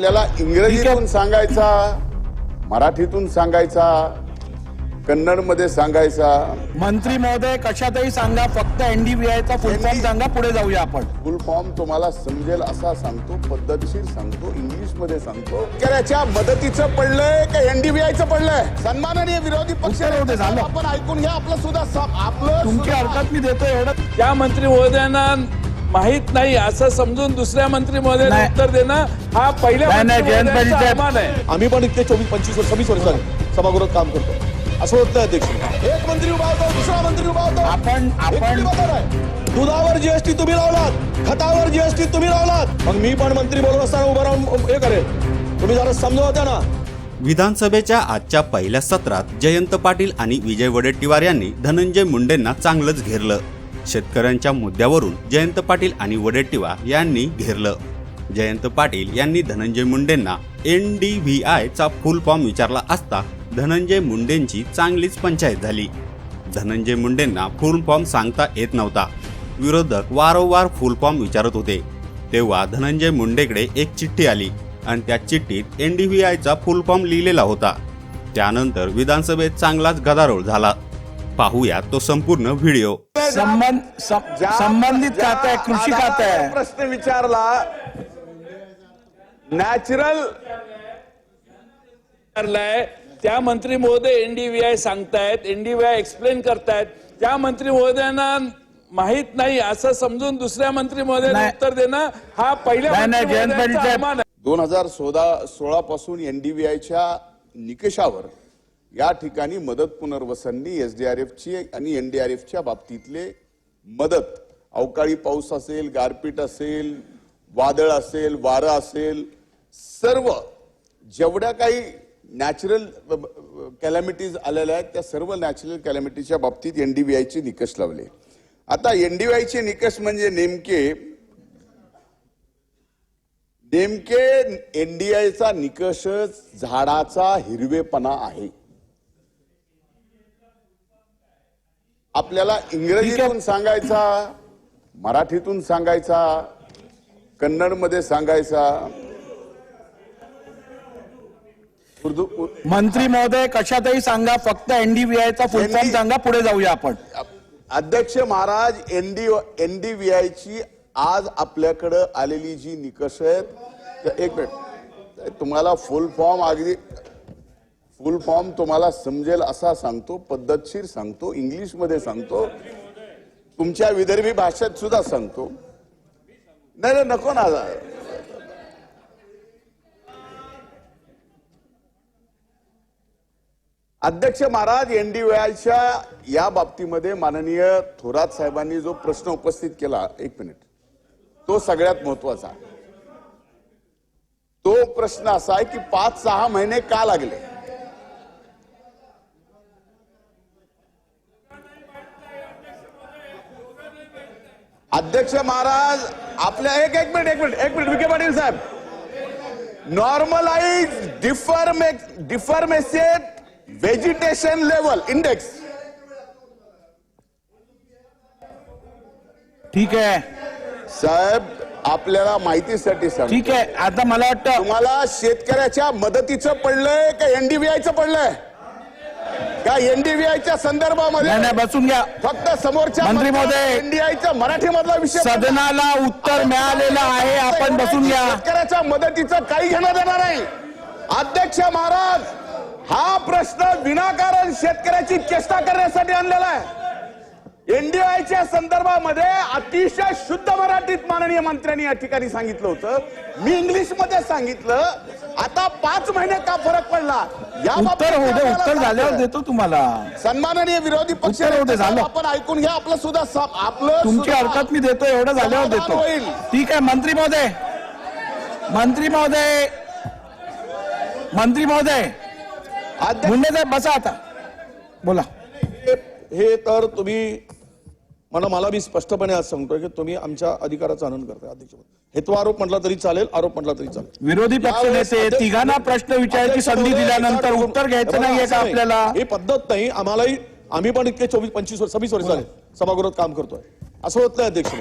आपल्याला इंग्रजीतून सांगायचा मराठीतून सांगायचा कन्नडमध्ये सांगायचा. मंत्री महोदय कशातही सांगा फक्त एनडीबीआय चा फुल फॉर्म सांगा पुढे जाऊया आपण. फुल फॉर्म तुम्हाला समजेल असा सांगतो पद्धतशीर सांगतो इंग्लिशमध्ये सांगतो. शेतकऱ्याच्या मदतीचं पडलंय का एनडीबीआयचं पडलंय? सन्माननीय विरोधी पक्ष. आपण ऐकून घ्या आपलं सुद्धा आपलं तुमची हरकत मी देतो एवढं त्या मंत्री महोदयांना माहीत नाही असं समजून दुसऱ्या मंत्री. उत्तर देणं हा पहिल्या नाही, नाही, मंत्री जयंत महोदयांचा पाटील साहेब. अवमान आहे. आम्ही पण इतके चोवीस पंचवीस वर्ष सव्वीस वर्ष झाले. सभागृहात काम करतो. असं होत नाही अध्यक्ष. एक मंत्री उभा होतो दुसरा मंत्री उभा होतो. आपण आपण? दुधावर जीएसटी तुम्ही लावलात. खतावर जीएसटी तुम्ही लावलात. मग मी पण मंत्री बोलत असताना उभं राहून हे करेल. तुम्ही जरा समजवा त्या ना? विधानसभेच्या आजच्या पहिल्या सत्रात जयंत पाटील आणि विजय वडेट्टीवार यांनी धनंजय मुंडेंना चांगलंच घेरलं. शेतकऱ्यांच्या मुद्द्यावरून जयंत पाटील आणि वडेट्टीवार यांनी घेरलं. जयंत पाटील यांनी धनंजय मुंडेंना एन डी व्ही आयचा फुल फॉर्म विचारला असता धनंजय मुंडेंची चांगलीच पंचायत झाली. धनंजय मुंडेंना फुल फॉर्म सांगता येत नव्हता. विरोधक वारंवार फुल फॉर्म विचारत होते. तेव्हा धनंजय मुंडेकडे एक चिठ्ठी आली आणि त्या चिठ्ठीत एन डी व्ही आयचा फुल फॉर्म लिहिलेला होता. त्यानंतर विधानसभेत चांगलाच गदारोळ झाला. पाहूया तो संपूर्ण व्हिडिओ. संबंध संबंधित खातं आहे कृषी खातं आहे. प्रश्न विचारला नॅचरल विचारलाय. त्या मंत्री महोदय एनडीव्हीआय सांगतायत एनडीव्हीआय एक्सप्लेन करतायत. त्या मंत्री महोदयांना माहीत नाही असं समजून दुसऱ्या मंत्री महोदयांना. उत्तर देणं हा पहिल्या दोन हजार सोळा सोळा पासून एनडीबीआयच्या निकषावर या ठिकाणी मदत पुनर्वसननी एसडीआरएफची आणि एनडीआरएफच्या बाबतीतले मदत अवकाळी पाऊस असेल गारपीट असेल वादळ असेल वारं असेल सर्व जेवढ्या काही नॅचरल कॅलॅमिटीज आलेल्या आहेत त्या सर्व नॅचरल कॅलॅमिटीच्या बाबतीत एनडीबीआयचे निकष लावले. आता एनडीबीआयचे निकष म्हणजे नेमके नेमके एनडीआयचा निकषच झाडाचा हिरवेपणा आहे. आपल्याला इंग्रजीतून सांगायचा मराठीतून सांगायचा कन्नडमध्ये सांगायचा. उर्दू मंत्री महोदय कशातही सांगा फक्त एनडीबीआय चा फुल फॉर्म सांगा पुढे जाऊया आपण. अध्यक्ष महाराज एनडी एनडीव्हीआयची आज आपल्याकडं आलेली जी निकष आहेत एक मिनिट. तुम्हाला फुल फॉर्म अगदी फुल फॉर्म तुम्हाला समजेल असा सांगतो पद्धतशीर सांगतो इंग्लिशमध्ये सांगतो. तुमच्या विदर्भी भाषेत सुद्धा सांगतो. नाही नाही, नको ना. अध्यक्ष महाराज एनडीव्हीआयच्या या बाबतीमध्ये माननीय थोरात साहेबांनी जो प्रश्न उपस्थित केला एक मिनिट. तो सगळ्यात महत्त्वाचा आहे. तो प्रश्न असा आहे की पाच सहा महिने का लागले? अध्यक्ष महाराज आपल्या एक एक मिनिट एक मिनिट एक मिनिट विखे पाटील साहेब. नॉर्मलाइज डिफर्मे डिफर्मेसेट व्हेजिटेशन लेवल इंडेक्स ठीक आहे. साहेब आपल्याला माहितीसाठी सांग ठीक आहे. आता मला वाटतं तुम्हाला शेतकऱ्याच्या मदतीचं पडलंय का एनडीबीआयचं पडलंय? का एनडीबीआयच्या संदर्भामध्ये नाही नाही बसून घ्या. फक्त समोरच्या मंत्री महोदय, एनडीआयचा मराठी मधला विषय. सदनाला उत्तर मिळालेलं आहे आपण बसून घ्या. शेतकऱ्याच्या मदतीचं काही घेणं देणार नाही. अध्यक्ष महाराज हा प्रश्न विनाकारण शेतकऱ्याची चेष्टा करण्यासाठी आणलेला आहे. एनडीआयच्या संदर्भामध्ये अतिशय शुद्ध मराठीत माननीय मंत्र्यांनी या ठिकाणी सांगितलं होतं. मी इंग्लिशमध्ये सांगितलं. आता पाच महिने का फरक पडला? या उत्तर आम्हाला उत्तर झाल्यावर. देतो तुम्हाला. सन्माननीय विरोधी पक्ष उत्तर झालं. आपण ऐकून घ्या आपलं सुद्धा आपलं तुमची सुद्धा- हरकत मी देतो एवढं झाल्यावर समाधान देतो. होईल. ठीक आहे मंत्री महोदय. मंत्री महोदय. मंत्री महोदय. अध्यक्ष मुंडे साहेब बसा आता. बोला. हे- हे तर तुम्ही मला मला मी स्पष्टपणे आज सांगतोय की तुम्ही आमच्या अधिकाराचा आनंद करताय अध्यक्ष हेतू आरोप म्हटला तरी चालेल आरोप म्हटला तरी चालेल. विरोधी पक्ष यावेळेस नेते अध्यक्ष- तिघांना प्रश्न विचारायची संधी दिल्यानंतर उत्तर घ्यायचं नाहीये असं का नाही. आपल्याला? ही पद्धत नाही. आम्हालाही आम्ही पण इतके चोवीस पंचवीस वर्ष सव्वीस वर्ष झाले सभागृहात काम करतोय. असं होत नाही अध्यक्ष.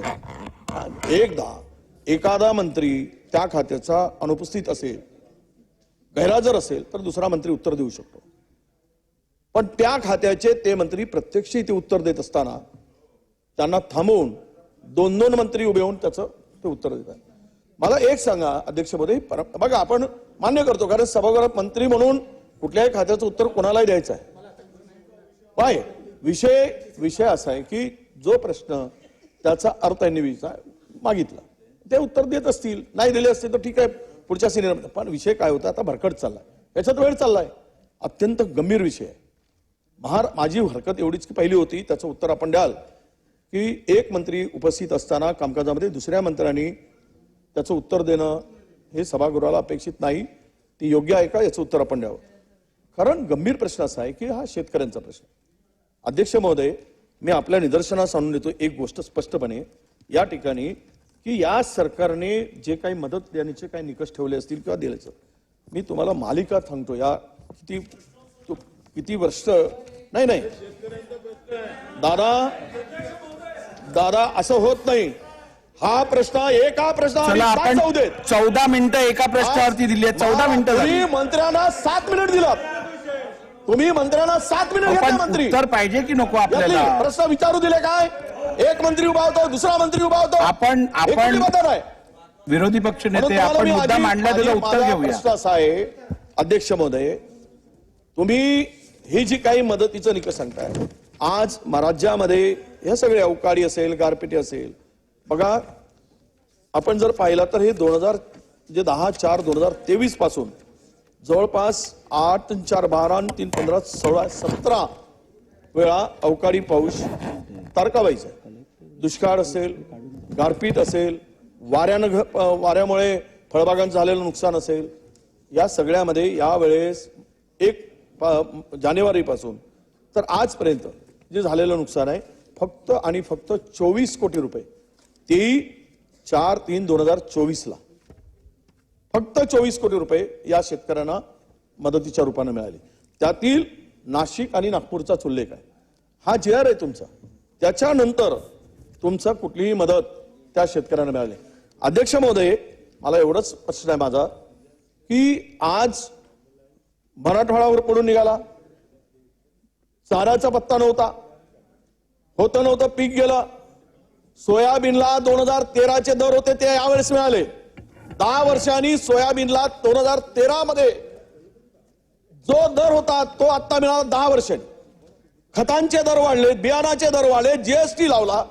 एकदा एखादा मंत्री त्या खात्याचा अनुपस्थित असेल गैरहजर असेल तर दुसरा मंत्री उत्तर देऊ शकतो. पण त्या खात्याचे ते मंत्री प्रत्यक्ष इथे उत्तर देत असताना त्यांना थांबवून दोन दोन मंत्री उभे होऊन त्याचं ते उत्तर देतात मला एक सांगा अध्यक्षपदे पर- बघा आपण मान्य करतो कारण सभागृहात मंत्री म्हणून कुठल्याही खात्याचं उत्तर कोणालाही द्यायचं आहे. पाय विषय विषय असा आहे की जो प्रश्न त्याचा अर्थ यांनी विचार मागितला. ते उत्तर देत असतील नाही दिले असतील तर ठीक आहे पुढच्या सिनियर पण विषय काय होता? आता भरकट चाललाय. याच्यात वेळ चाललाय. अत्यंत गंभीर विषय आहे. महार माझी हरकत एवढीच की पहिली होती त्याचं उत्तर आपण द्याल की एक मंत्री उपस्थित असताना कामकाजामध्ये दुसऱ्या मंत्र्यांनी त्याचं उत्तर देणं हे सभागृहाला अपेक्षित नाही. ती योग्य आहे का? याचं उत्तर आपण द्यावं. कारण गंभीर प्रश्न असा आहे की हा शेतकऱ्यांचा प्रश्न अध्यक्ष महोदय मी आपल्या निदर्शनास आणून देतो एक गोष्ट स्पष्टपणे. या ठिकाणी की या सरकारने जे काही मदत देण्याचे काही निकष ठेवले असतील किंवा दिल्याचं मी तुम्हाला मालिका सांगतो. या किती किती वर्ष? नाही नाही. दादा दादा असं होत नाही. हा प्रश्न एका प्रश्न चौदा मिनिटं एका प्रश्नावरती दिली आहेत. चौदा मिनिटं तुम्ही मंत्र्यांना सात मिनिट दिलात. तुम्ही मंत्र्यांना सात मिनिट घेतला मंत्री. उत्तर पाहिजे की नको आपल्याला? प्रश्न विचारू दिले काय? एक मंत्री उभा होतो दुसरा मंत्री उभा होतो. आपण- आपण- आहे? विरोधी पक्ष नेते आपण मुद्दा मांडला आधी उत्तर घेऊया. असा आहे अध्यक्ष महोदय तुम्ही हे जी काही मदतीचं निकष सांगताय आज राज्यामध्ये हे सगळे अवकाळी असेल गारपिटी असेल बघा आपण जर पाहिलं तर हे दोन हजार जे दहा चार दोन हजार तेवीसपासून जवळपास आठ चार बारा आणि तीन पंधरा सोळा सतरा वेळा अवकाळी पाऊस तारकाबाईचा दुष्काळ असेल गारपीट असेल वाऱ्यानं घ- वाऱ्यामुळे फळबागांचं झालेलं नुकसान असेल या सगळ्यामध्ये यावेळेस एक जानेवारीपासून. तर आजपर्यंत जे झालेलं नुकसान आहे फक्त आणि फक्त चोवीस कोटी रुपये. तेही चार तीन दोन हजार चोवीसला. फक्त चोवीस कोटी रुपये या शेतकऱ्यांना मदतीच्या रूपाने मिळाले. त्यातील नाशिक आणि नागपूरचाच उल्लेख आहे. हा जे आर आहे तुमचा त्याच्यानंतर तुमचा कुठलीही मदत त्या शेतकऱ्यांना मिळाली. अध्यक्ष महोदय मला एवढंच प्रश्न आहे माझा की आज मराठवाड्यावर पडून निघाला. चाराचा पत्ता नव्हता. होतं नव्हतं पीक गेलं. सोयाबीनला दोन हजार तेराचे दर होते ते यावेळेस मिळाले. दहा वर्षांनी सोयाबीनला दोन हजार तेरा मध्ये जो दर होता तो आता मिळाला दहा वर्षांनी. खतांचे दर वाढले बियाणाचे दर वाढले जीएसटी लावला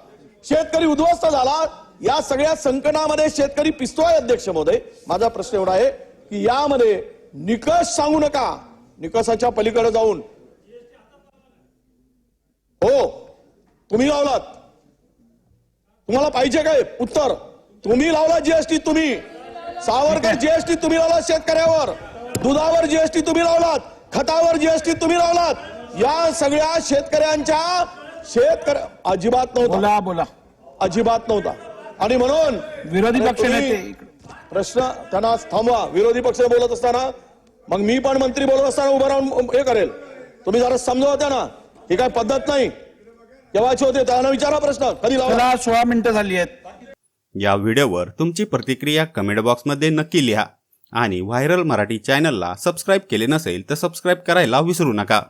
शेतकरी उद्ध्वस्त झाला. या सगळ्या संकटामध्ये शेतकरी पिसतोय अध्यक्ष महोदय. माझा प्रश्न एवढा आहे की यामध्ये निकष सांगू नका. निकषाच्या पलीकडे जाऊन. हो तुम्ही लावलात. तुम्हाला पाहिजे काय? उत्तर. तुम्ही लावला जीएसटी तुम्ही. सावरकर जीएसटी तुम्ही लावला शेतकऱ्यावर. दुधावर जीएसटी तुम्ही लावलात. खतावर जीएसटी तुम्ही लावलात. या सगळ्या शेतकऱ्यांच्या शेतकऱ्या अजिबात नव्हता. बोला अजिबात नव्हता. आणि म्हणून विरोधी पक्ष प्रश्न त्यांना थांबवा. विरोधी पक्ष बोलत असताना मग मी पण मंत्री बोलत असताना उभं राहून हे करेल. तुम्ही जरा समजवा त्यांना. ही काय पद्धत नाही. केव्हाची होते? त्यांना विचारा प्रश्न. कधी लावला सोळा मिनिटं झाली आहेत. या व्हिडिओवर तुमची प्रतिक्रिया कमेंट बॉक्समध्ये नक्की लिहा. आणि व्हायरल मराठी चॅनलला सबस्क्राईब केले नसेल तर सबस्क्राईब करायला विसरू नका.